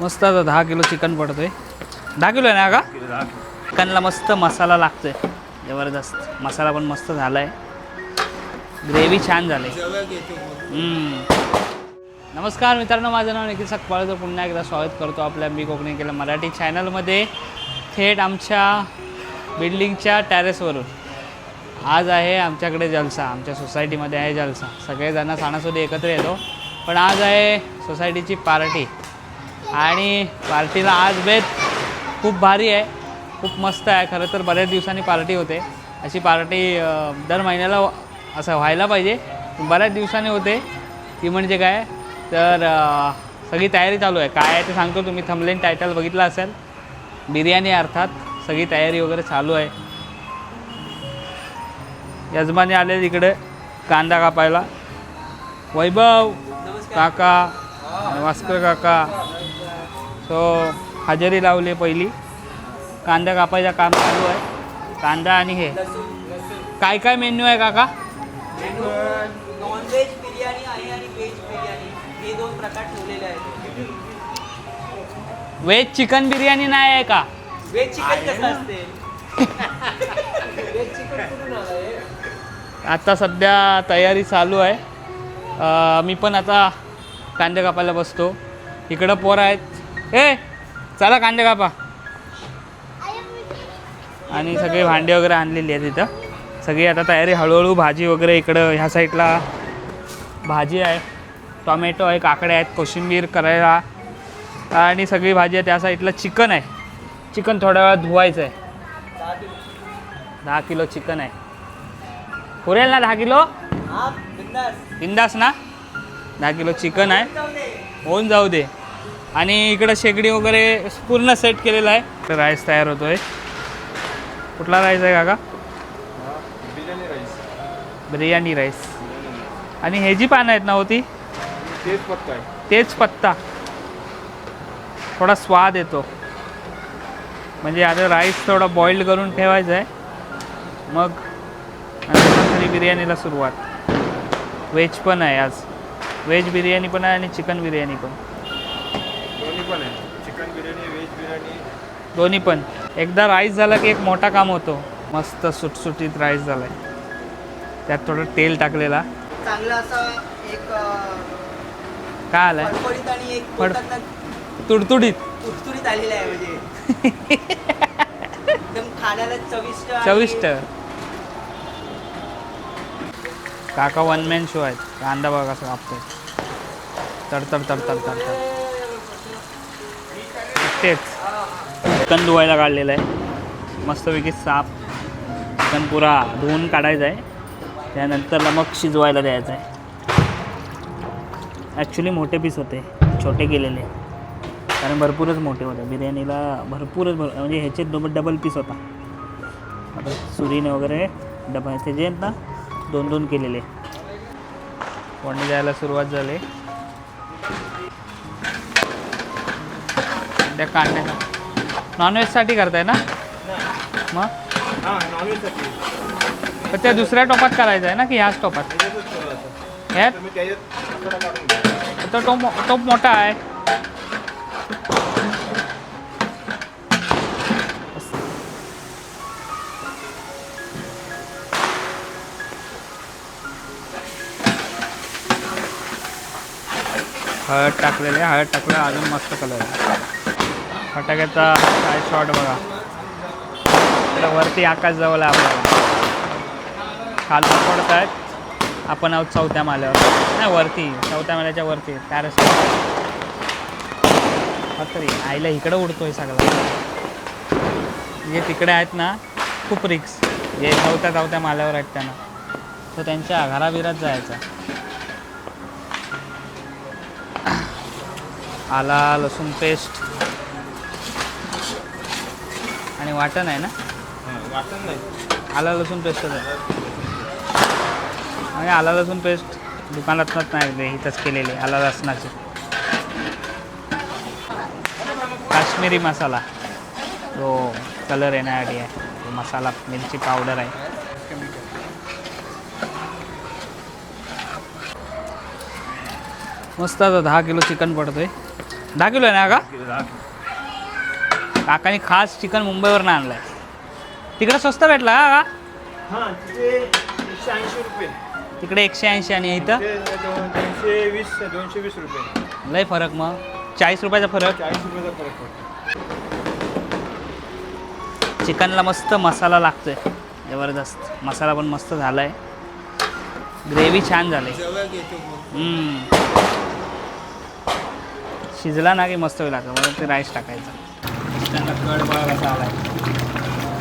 मस्त आता दहा किलो चिकन पडतोय. दहा किलो आहे ना का चिकनला मस्त मसाला लागतोय. जबरदस्त. मसाला पण मस्त झाला आहे ग्रेव्ही छान झाली नमस्कार मित्रांनो माझं नाव निखिल सकपाळचं पुन्हा एकदा स्वागत करतो आपल्या मी कोकणी केलं मराठी चॅनलमध्ये थेट आमच्या बिल्डिंगच्या टॅरेसवरून आज आहे आमच्याकडे जलसा. आमच्या सोसायटीमध्ये आहे जलसा. सगळेजण सणासुदी एकत्र येतो. पण आज आहे सोसायटीची पार्टी आणि पार्टीला आज बेत खूप भारी आहे. खूप मस्त आहे. खरं तर बऱ्याच दिवसांनी पार्टी होते. अशी पार्टी दर महिन्याला असं व्हायला पाहिजे. बऱ्याच दिवसांनी होते. ती म्हणजे काय? तर सगळी तयारी चालू आहे. काय आहे ते सांगतो तुम्ही. थमलेन टायटल बघितलं असेल. बिर्याणी अर्थात सगळी तयारी वगैरे चालू आहे. यजमानी आले तिकडे कांदा कापायला. वैभव! काका! भास्कर काका! सो हजेरी लावली पहिली. कांदा कापायचं काम चालू आहे. कांदा आणि हे. काय काय मेन्यू आहे काका? नॉनव्हेज बिर्याणी आहे आणि व्हेज बिर्याणी. हे दोन प्रकार ठेवलेले आहेत. व्हेज चिकन बिर्याणी नाही आहे का? व्हेज चिकन कसं असते? व्हेज चिकन आता सध्या तयारी चालू आहे. मी पण आता कांदे कापायला बसतो. इकडं पोरं आहेत. ए चला कांदे कापा. आणि सगळे भांडे वगैरे आणलेली आहेत इथं. सगळी आता तयारी हळूहळू भाजी वगैरे इकडं ह्या साईडला भाजी आहे टॉमॅटो आहे काकड्या आहेत कोशिंबीर करायला आणि सगळी भाजी आहे त्या साईडला चिकन आहे. चिकन थोड्या वेळात धुवायचं आहे. दहा किलो चिकन आहे. पुरेल ना दहा किलो? बिंदास. बिंदास ना? दहा किलो चिकन आहे. होऊन जाऊ दे. आणि इकडं शेगडी वगैरे पूर्ण सेट केलेला आहे. राईस तयार होतोय. कुठला राईस आहे काका? बिर्याणी राईस बिर्याणी राईस आणि हे जी पानं आहेत ना होती तेच पत्ता आहे. तेच पत्ता. थोडा स्वाद येतो. म्हणजे आता राईस थोडा बॉइल्ड करून ठेवायचा आहे. मग तरी बिर्याणीला सुरुवात. व्हेज पण आहे आज. व्हेज बिर्याणी पण आहे आणि चिकन बिर्याणी पण. दोन्ही पण आहे. Chicken biryani veg biryani. दोन्ही पण. एकदा राईस झाला की एक मोठा काम होतो. मस्त सुटसुटीत राईस झाला आहे त्यात थोडं तेल टाकलेला. चांगला असा एक काय आलं आहे फडफडीत आणि एक फड- बोलतात ना तुडतुडीत. तुडतुडीत आलेला आहे म्हणजे. एकदम खाण्याला चविष्ट आणि- चविष्ट. काका वन मॅन शो आहेत. कांदा बघा कसं कापतोय. तडतड तडतड तडतड. तेच. चिकन धुवायला काढलेलं आहे. मस्तपैकी साफ. चिकन पुरा धुवून काढायचं आहे. त्यानंतरला मग शिजवायला द्यायचं आहे. ॲक्च्युली मोठे पीस होते. छोटे केलेले. कारण भरपूरच मोठे होते. बिर्याणीला भरपूरच भर म्हणजे ह्याचे डबल डबल पीस होता. आता सुरीने वगैरे डबा ह्याचे जे आहेत ना दोन दोन केलेले. फोडणी द्यायला सुरुवात झाली. त्या कांद्याला नॉनव्हेजसाठी करताय ना? मग? हां तर त्या दुसऱ्या टोपात करायचं आहे ना की ह्याच टोपात? ह्यात? तो टोप टोप मोठा आहे. हळद टाकलेले हळद टाकलं अजून मस्त कलर फटाक्याचा काय शॉट बघा. तर वरती आकाश जवळ आहे आपल्याला. खालून पडत आहेत आपण आहोत चौथ्या माल्यावर. नाही वरती. चौथ्या माल्याच्या वरती. टॅरेस तरी आईला इकडं उडतोय सगळा. जे तिकडे आहेत ना खूप रिक्स जे चौथ्या चौथ्या माल्यावर आहेत त्यांना. तो त्यांच्या घराबिरात जायचा. आला लसूण पेस्ट आणि वाटण आहे ना? हां वाटण नाही. आला लसूण पेस्टच आहे आणि आला लसूण पेस्ट दुकानातनंच नाही इथंच केलेली आला लसणाची. काश्मीरी मसाला. तो कलर येण्यासाठी आहे. मसाला मिरची पावडर आहे. मस्त आता दहा किलो चिकन पडतोय. दहा किलो आहे ना का. काकाने खास चिकन मुंबईवरनं आणलंय. तिकडे स्वस्त भेटला का का हा तिथे एकशे ऐंशी रुपये. तिकडे एकशे ऐंशी आणि इथं? दोनशे वीस दोनशे वीस रुपये. लय फरक मग. चाळीस रुपयाचा फरक? चाळीस रुपयाचा फरक पडतो. चिकनला मस्त मसाला लागतोय. जबरदस्त. मसाला पण मस्त झालाय. ग्रेव्ही छान झाली. शिजला ना की मस्त होईल आता. मग ते राईस टाकायचं. चिकनला कड बघा कसा आलाय.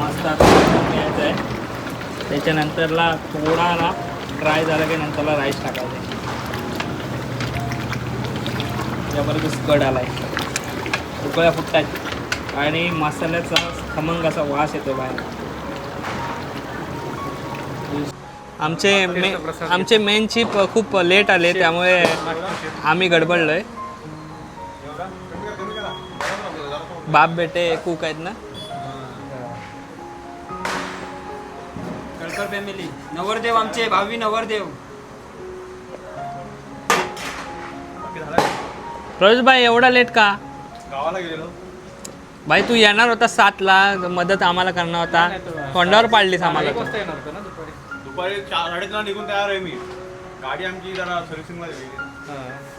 मस्त आता घ्यायचं आहे त्याच्यानंतरला थोडा ना ड्राय झाला की नंतरला राईस टाकायचा. आहे जबरदस्त कड आलाय. उकळ्या फुटतात आणि मसाल्याचा खमंग असा वास येतो बाहेर. आमचे मे आमचे मेन चिप खूप लेट आले त्यामुळे आम्ही गडबडलोय. बाप बेटे कुक आहेत ना? कळकर फॅमिली नवरदेव आमचे भावी नवरदेव. रोज भाई एवढा लेट का? गावाला गेलेलो. भाई तू येणार होता सातला मदत आम्हाला करणार होता. तोंडावर पाडलीस आम्हाला तू. दुपारी? चार साडेचार निघून तयार आहे मी. गाडी आमची जरा सर्व्हिसिंगला गेली.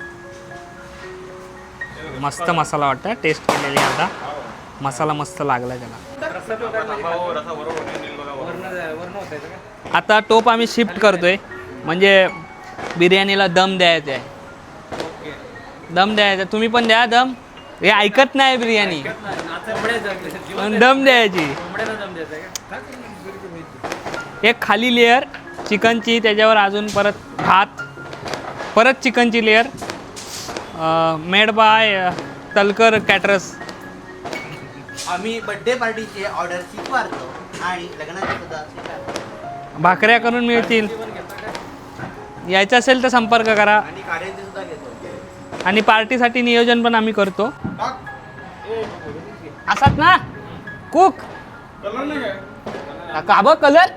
मस्त मसाला वाटतं टेस्ट केलेली आता. मसाला मस्त लागला त्याला. आता टोप आम्ही शिफ्ट करतोय. म्हणजे बिर्याणीला दम द्यायचा आहे. दम द्यायचा. तुम्ही पण द्या दम. हे ऐकत नाही बिर्याणी. दम द्यायची. एक खाली लेअर चिकनची त्याच्यावर अजून परत भात परत चिकनची layer made by Talkar caterers आम्ही बर्थडे पार्टीची ऑर्डर स्वीकारतो आणि लग्नाची सुद्धा स्वीकारतो. भाकऱ्या करून मिळतील. यायचं असेल तर संपर्क करा. आणि कार्याचे सुद्धा घेतो. आणि पार्टीसाठी नियोजन पण आम्ही करतो. असाच ना? कुक. कलर नाही काय का बघ. कलर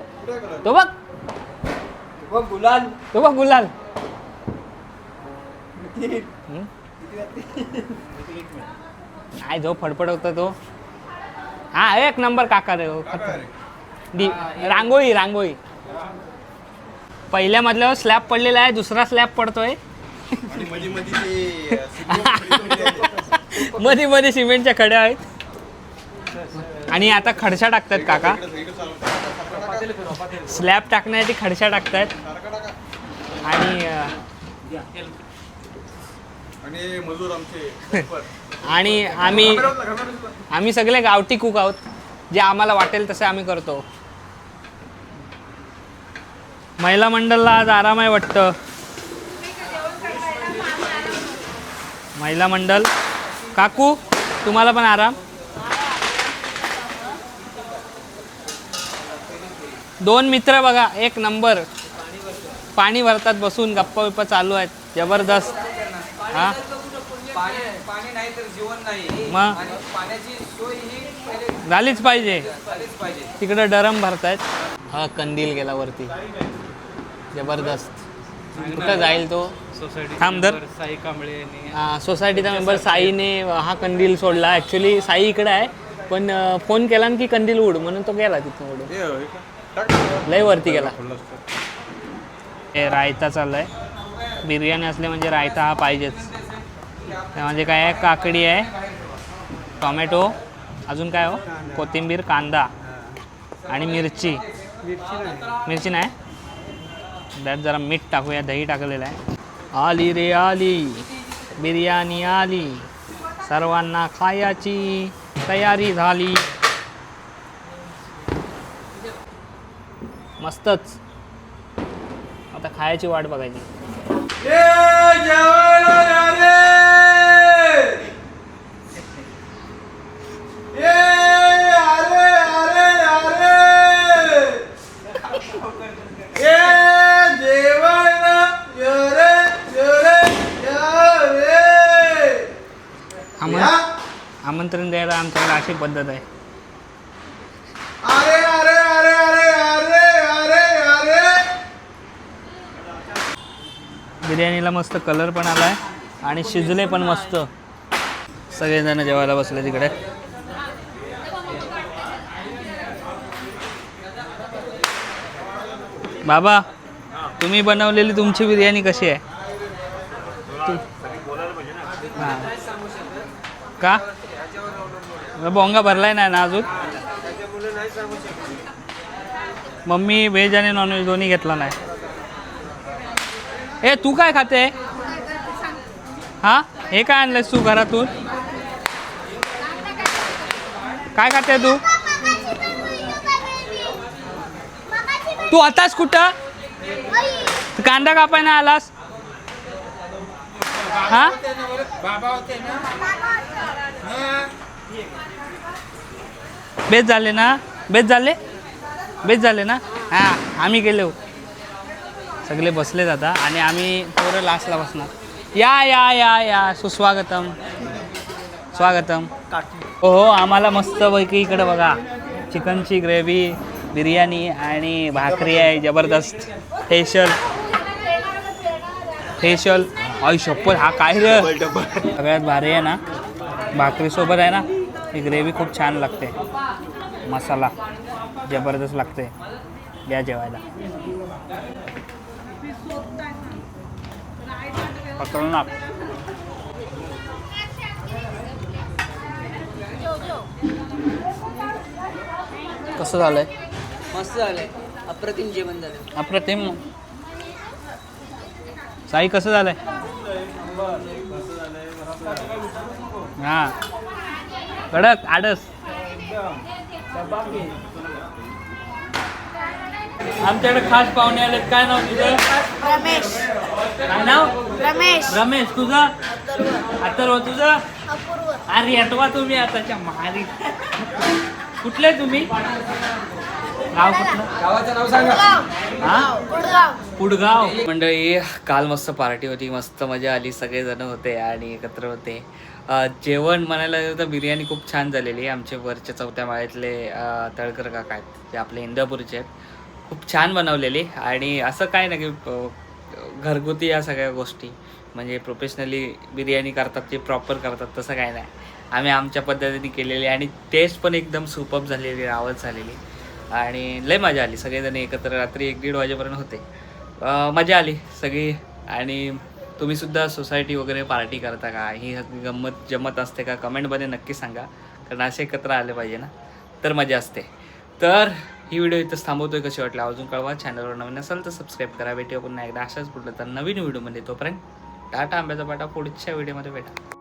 तो बघ गुलाल. तो बघ गुलाल. नाही जो फडफड होता तो? हा एक नंबर काका रे हो. दि रांगोळी रांगोळी. पहिल्या मधल्यावर स्लॅब पडलेला आहे दुसरा स्लॅब पडतोय. आणि मध्ये मध्ये ते सिग्नलमध्ये मध्ये सिमेंटच्या खड्या आहेत. आणि आता खडशा टाकतात काका. स्लॅब टाकण्यासाठी खडशा टाकतात आणि आणि मजूर आमचे आणि आम्ही आम्ही सगळे गावठी कुक आहोत. जे आम्हाला वाटेल तसे आम्ही करतो. महिला मंडळला आज आराम आहे वाटतं. महिला मंडळ. काकू तुम्हाला पण आराम? दोन मित्र बघा एक नंबर. पाणी भरतात बसून गप्पा बिप्पा चालू आहेत. जबरदस्त. हा? पाणी पाणी नाही तर जीवन नाही. मग? आणि पाण्याची सोय ही पहिले झालीच पाहिजे. झालीच पाहिजे. तिकडे डरम भरतायत. हा कंदील गेला वरती. जबरदस्त. कुठं जाईल तो? थांब धर. साई कांबळे यांनी हा, सोसायटीचा मेंबर साईने हा कंदील सोडला. ॲक्च्युली साई इकडे आहे पण अं, फोन केला ना की कंदील उड म्हणून तो गेला तिथून उडून लय वरती गेला. हे रायता चाललाय. बिर्याणी असले म्हणजे रायता हा पाहिजेच. त्यामध्ये म्हणजे काय आहे? काकडी आहे. टोमॅटो. अजून काय हो? कोथिंबीर कांदा. आणि मिरची. मिरची नाही? त्यात जरा मीठ टाकूया. दही टाकलेलं आहे. आली रे आली. बिर्याणी आली. सर्वांना खायाची तयारी झाली. मस्तच. आता खायची वाट बघायची. अशी पद्धत आहे अरे अरे अरे अरे अरे अरे अरे. बिर्याणीला मस्त कलर पण आला आहे आणि शिजले पण मस्त. सगळेजण जेवायला बसले तिकडे. बाबा तुम्ही बनवलेली तुमची बिर्याणी कशी आहे? हां. का? बोंगा भरलाय नाही ना अजून? मम्मी व्हेज आणि नॉनव्हेज दोन्ही घेतला नाही. ए तू काय खाते? हा? हे काय आणलंयस तू घरातून? काय खाते तू? तू आताच कुठं? कांदा कापाय ना. आलास हा. बेच झाले ना? बेच झाले? बेच झाले ना? हा आम्ही गेलो. सगळे बसलेत आता आणि आम्ही पोरं लास्टला बसणार. या या या या. सुस्वागतम. स्वागतम. हो हो आम्हाला मस्तपैकी इकडे बघा. चिकनची ग्रेव्ही बिर्याणी आणि भाकरी आहे जबरदस्त. फेशियल. फेशियल. आई शप्पथ हा काय रे? सगळ्यात भारी आहे ना? भाकरीसोबत आहे ना? ही ग्रेव्ही खूप छान लागते. मसाला जबरदस्त लागते. या जेवायला. खतरनाक कसं झालंय? मस्त झालंय. अप्रतिम जेवण झालं अप्रतिम. साई कसं झालंय? हा. कडक आडस. आमच्याकडे खास पाहुणे आलेत. काय नाव तुझं? रमेश. काय नाव? रमेश. रमेश तुझं? अथर्व. तुझं? अपूर्व. अरे अटवा तुम्ही आताच्या मारी. कुठले तुम्ही? गाव कुठलं? गावाचं नाव सांगा. हा? पुडगाव मंडळी काल मस्त पार्टी होती मस्त मजा आली. सगळेजण होते आणि एकत्र होते. जेवण म्हणायला गेलं तर बिर्याणी खूप छान झालेली आहे. आमचे वरच्या चौथ्या माळ्यातले तळकर काका आहेत. ते आपले इंदापूरचे आहेत. खूप छान बनवलेली. आणि असं काय ना की घरगुती या सगळ्या गोष्टी. म्हणजे प्रोफेशनली बिर्याणी करतात ते प्रॉपर करतात तसं काय नाही. आम्ही आमच्या पद्धतीने केलेली आणि टेस्ट पण एकदम सुपअप झालेली आवड झालेली. आणि लय मजा आली. सगळेजण एकत्र रात्री एक दीड वाजेपर्यंत होते. मजा आली सगळी. आणि तुम्ही सुद्धा सोसायटी वगैरे पार्टी करता का? ही गंमत जमत असते का? कमेंटमध्ये नक्की सांगा. कारण असे एकत्र आले पाहिजे ना. तर मजा असते. तर ही व्हिडिओ इथंच थांबवतोय. कशी वाटली अजून कळवा. चॅनलवर नवीन असेल तर सबस्क्राईब करा. भेटूया पुन्हा एकदा. अशाच पुढलं तर नवीन व्हिडिओमध्ये तोपर्यंत टाटा आंब्याचा पाटा. पुढच्या व्हिडिओमध्ये भेटा.